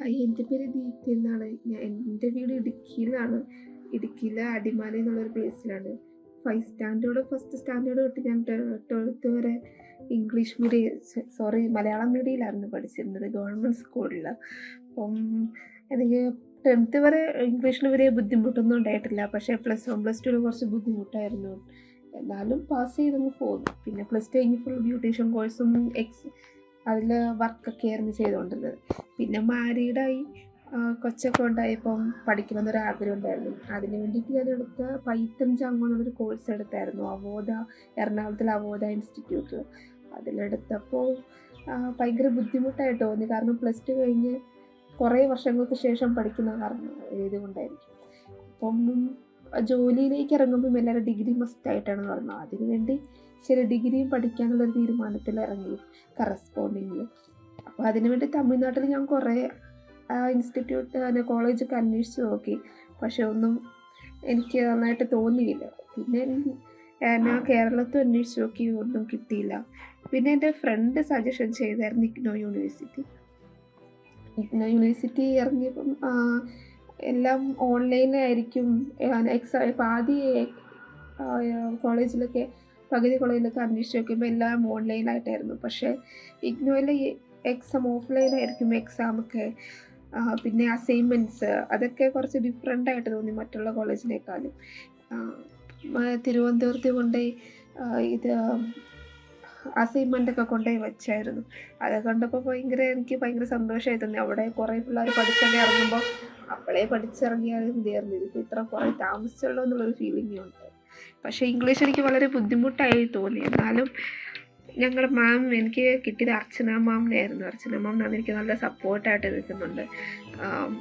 Hi എന്റെ പേര് ദീപ്തി എന്നാണ്. ഞാൻ എന്റെ വീട് ഇടുക്കിയിലാണ്. ഇടുക്കിയിലെ അടിമാലി എന്നുള്ളൊരു പ്ലേസിലാണ് ഫൈവ് സ്റ്റാൻഡേർഡ് ഫസ്റ്റ് സ്റ്റാൻഡേർഡ് തൊട്ട് ഞാൻ ട്വൽത്ത് വരെ ഇംഗ്ലീഷ് മീഡിയം സോറി മലയാളം മീഡിയയിലായിരുന്നു പഠിച്ചിരുന്നത് ഗവൺമെന്റ് സ്കൂളിൽ അപ്പം എനിക്ക് ടെൻത്ത് വരെ ഇംഗ്ലീഷിൽ വലിയ ബുദ്ധിമുട്ടൊന്നും ഉണ്ടായിട്ടില്ല. പക്ഷേ പ്ലസ് വൺ പ്ലസ് ടുവിൽ കുറച്ച് ബുദ്ധിമുട്ടായിരുന്നു. എന്നാലും പാസ് ചെയ്തങ്ങ് പോകും പിന്നെ പ്ലസ് ടു കഴിഞ്ഞ് ഫുൾ ബ്യൂട്ടീഷ്യൻ കോഴ്സും എക്സ് അതിൽ വർക്കൊക്കെ ആയിരുന്നു ചെയ്തുകൊണ്ടിരുന്നത്. പിന്നെ മാരീഡായി കൊച്ചൊക്കെ ഉണ്ടായപ്പം പഠിക്കണമെന്നൊരു ആഗ്രഹം ഉണ്ടായിരുന്നു അതിന് വേണ്ടിയിട്ട് ഞാൻ എടുത്ത പൈത്തൺ ജാങ്ങോ എന്നുള്ളൊരു കോഴ്സ് എടുത്തായിരുന്നു. അവോധ എറണാകുളത്തിലെ അവോധ ഇൻസ്റ്റിറ്റ്യൂട്ടിൽ അതിലെടുത്തപ്പോൾ ഭയങ്കര ബുദ്ധിമുട്ടായിട്ട് തോന്നി. കാരണം പ്ലസ് ടു കഴിഞ്ഞ് കുറേ വർഷങ്ങൾക്ക് ശേഷം പഠിക്കുന്ന കാരണം ഇതുകൊണ്ടായിരിക്കും. അപ്പം ജോലിയിലേക്ക് ഇറങ്ങുമ്പം എല്ലാവരും ഡിഗ്രി മസ്റ്റ് ആയിട്ടാണ് പറഞ്ഞത് അതിനുവേണ്ടി ശരി ഡിഗ്രിയും പഠിക്കാനുള്ളൊരു തീരുമാനത്തിൽ ഇറങ്ങി കറസ്പോണ്ടിങ്ങിൽ അപ്പോൾ അതിനുവേണ്ടി തമിഴ്നാട്ടിൽ ഞാൻ കുറേ ഇൻസ്റ്റിറ്റ്യൂട്ട് അതിന് കോളേജൊക്കെ അന്വേഷിച്ച് നോക്കി. പക്ഷെ ഒന്നും എനിക്ക് നന്നായിട്ട് തോന്നിയില്ല. പിന്നെ ഞാൻ കേരളത്തിൽ അന്വേഷിച്ച് നോക്കി ഒന്നും കിട്ടിയില്ല. പിന്നെ എന്റെ ഫ്രണ്ട് സജഷൻ ചെയ്തായിരുന്നു ഇഗ്നോ യൂണിവേഴ്സിറ്റി ഇഗ്നോ യൂണിവേഴ്സിറ്റി ഇറങ്ങിയപ്പം എല്ലാം ഓൺലൈനായിരിക്കും എക്സാം ഇപ്പം ആദ്യം കോളേജിലൊക്കെ പകുതി കോളേജിലൊക്കെ അന്വേഷിച്ച് നോക്കുമ്പോൾ എല്ലാം ഓൺലൈനായിട്ടായിരുന്നു പക്ഷേ ഇഗ്നോയിലെ എക്സാം ഓഫ്ലൈനായിരിക്കും എക്സാമൊക്കെ പിന്നെ അസൈൻമെന്റ്സ് അതൊക്കെ കുറച്ച് ഡിഫറെന്റ് ആയിട്ട് തോന്നി മറ്റുള്ള കോളേജിനേക്കാളും തിരുവനന്തപുരത്ത് കൊണ്ടുപോയി ഇത് അസൈൻമെന്റ് ഒക്കെ കൊണ്ടുപോയി വെച്ചായിരുന്നു. അത് കണ്ടപ്പോൾ ഭയങ്കര എനിക്ക് ഭയങ്കര സന്തോഷമായി തോന്നി. അവിടെ കുറേ പിള്ളേർ പഠിച്ചൊക്കെ ഇറങ്ങുമ്പോൾ അപ്പോഴേ പഠിച്ചിറങ്ങിയാലും ഇതായിരുന്നു ഇതിപ്പോൾ ഇത്ര കുറേ താമസിച്ചുള്ളൂ എന്നുള്ളൊരു ഫീലിംഗ് ഉണ്ട്. പക്ഷേ ഇംഗ്ലീഷ് എനിക്ക് വളരെ ബുദ്ധിമുട്ടായി തോന്നി. എന്നാലും ഞങ്ങളുടെ മാം എനിക്ക് കിട്ടിയത് അർച്ചന മാമിനായിരുന്നു അർച്ചന മാം എനിക്ക് നല്ല സപ്പോർട്ടായിട്ട് നിൽക്കുന്നുണ്ട്.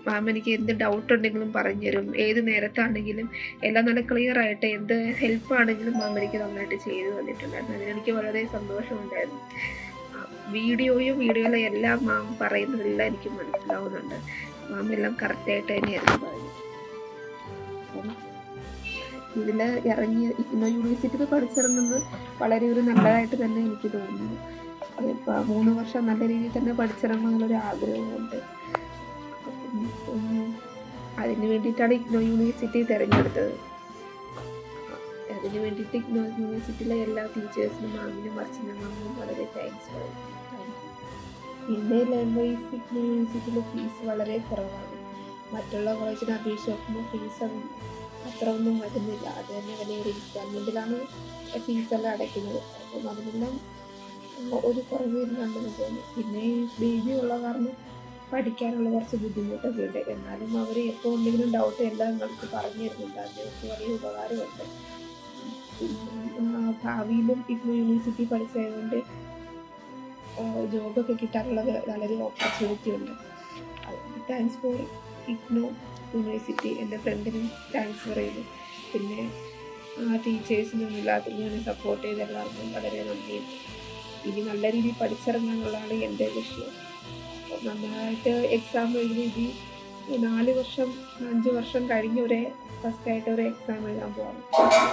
മാം എനിക്ക് എന്ത് ഡൗട്ട് ഉണ്ടെങ്കിലും പറഞ്ഞു തരും ഏത് നേരത്താണെങ്കിലും എല്ലാം നല്ല ക്ലിയർ ആയിട്ട് എന്ത് ഹെൽപ്പ് ആണെങ്കിലും മാം എനിക്ക് നന്നായിട്ട് ചെയ്തു തന്നിട്ടുണ്ടായിരുന്നു. അതിനെനിക്ക് വളരെ സന്തോഷമുണ്ടായിരുന്നു. വീഡിയോയും വീഡിയോയിലെ എല്ലാം മാം പറയുന്നതെല്ലാം എനിക്ക് മനസ്സിലാവുന്നുണ്ട്. മാം എല്ലാം കറക്റ്റായിട്ട് തന്നെയായിരുന്നു. പറയുന്നത് ഇതിൽ ഇറങ്ങി ഇഗ്നോ യൂണിവേഴ്സിറ്റിയിൽ പഠിച്ചിറങ്ങുന്നത് വളരെ ഒരു നല്ലതായിട്ട് തന്നെ എനിക്ക് തോന്നുന്നു. ഇപ്പം മൂന്ന് വർഷം നല്ല രീതിയിൽ തന്നെ പഠിച്ചിറങ്ങുമെന്നുള്ളൊരു ആഗ്രഹമുണ്ട്. അതിന് വേണ്ടിയിട്ടാണ് ഇഗ്നോ യൂണിവേഴ്സിറ്റി തിരഞ്ഞെടുത്തത്. അതിന് വേണ്ടിയിട്ട് ഇഗ്നോ യൂണിവേഴ്സിറ്റിയിലെ എല്ലാ ടീച്ചേഴ്സിനും മാമിനും അച്ഛനും വളരെ താങ്ക്സ് പറയും. പിന്നെ ലാംഗ്വേജ് ഇഗ്നോ യൂണിവേഴ്സിറ്റിയിലെ ഫീസ് വളരെ കുറവാണ്. മറ്റുള്ള കോളേജിനെ അപേക്ഷിച്ച് നോക്കുമ്പോൾ ഫീസ് അത്ര ഒന്നും വരുന്നില്ല. അത് തന്നെ വലിയ ഇൻസ്റ്റാൾമെന്റിലാണ് ഫീസെല്ലാം അടയ്ക്കുന്നത്. അപ്പം അതിനെല്ലാം ഒരു കുറവ് വരുന്നുണ്ടെന്ന് തോന്നുന്നു. പിന്നെ ബേബി ഉള്ള കാരണം പഠിക്കാനുള്ള കുറച്ച് ബുദ്ധിമുട്ടൊക്കെ ഉണ്ട്. എന്നാലും അവർ എപ്പോൾ എന്തെങ്കിലും ഡൗട്ട് എല്ലാം ഞങ്ങൾക്ക് പറഞ്ഞു തരുന്നുണ്ട്. അതിനൊക്കെ വലിയ ഉപകാരമുണ്ട്. ഭാവിയിലും ഇപ്പോൾ യൂണിവേഴ്സിറ്റി പഠിച്ചതുകൊണ്ട് ജോബൊക്കെ കിട്ടാനുള്ള വളരെ ഓപ്പർച്യൂണിറ്റി ഉണ്ട്. താങ്ക്സ് ഫോർ ഇഗ്നോ യൂണിവേഴ്സിറ്റി എന്റെ ഫ്രണ്ടിനും താങ്ക്സ് പറയുന്നു പിന്നെ ആ ടീച്ചേഴ്സിനും എല്ലാത്തിനും സപ്പോർട്ട് ചെയ്ത എല്ലാവർക്കും വളരെ നന്ദിയുണ്ട് ഇനി നല്ല രീതിയിൽ പഠിച്ചിറങ്ങാനുള്ളതാണ് എന്റെ ലക്ഷ്യം. നന്നായിട്ട് എക്സാം എഴുതി നാല് വർഷം അഞ്ച് വർഷം കഴിഞ്ഞ് ഒരേ ഫസ്റ്റായിട്ട് ഒരു എക്സാം എഴുതാൻ പോകണം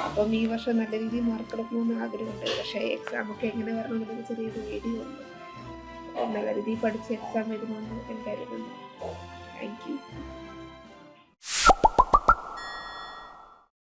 അപ്പം ഈ വർഷം നല്ല രീതിയിൽ മാർക്ക് എടുക്കണമെന്ന് ആഗ്രഹമുണ്ട്. പക്ഷേ എക്സാമൊക്കെ എങ്ങനെ വരണം എന്നൊരു ചെറിയൊരു വീഡിയോ ഉണ്ട്. നല്ല രീതിയിൽ പഠിച്ച് എക്സാം എഴുതണമെന്ന് ഞാൻ കരുതുന്നു താങ്ക് യു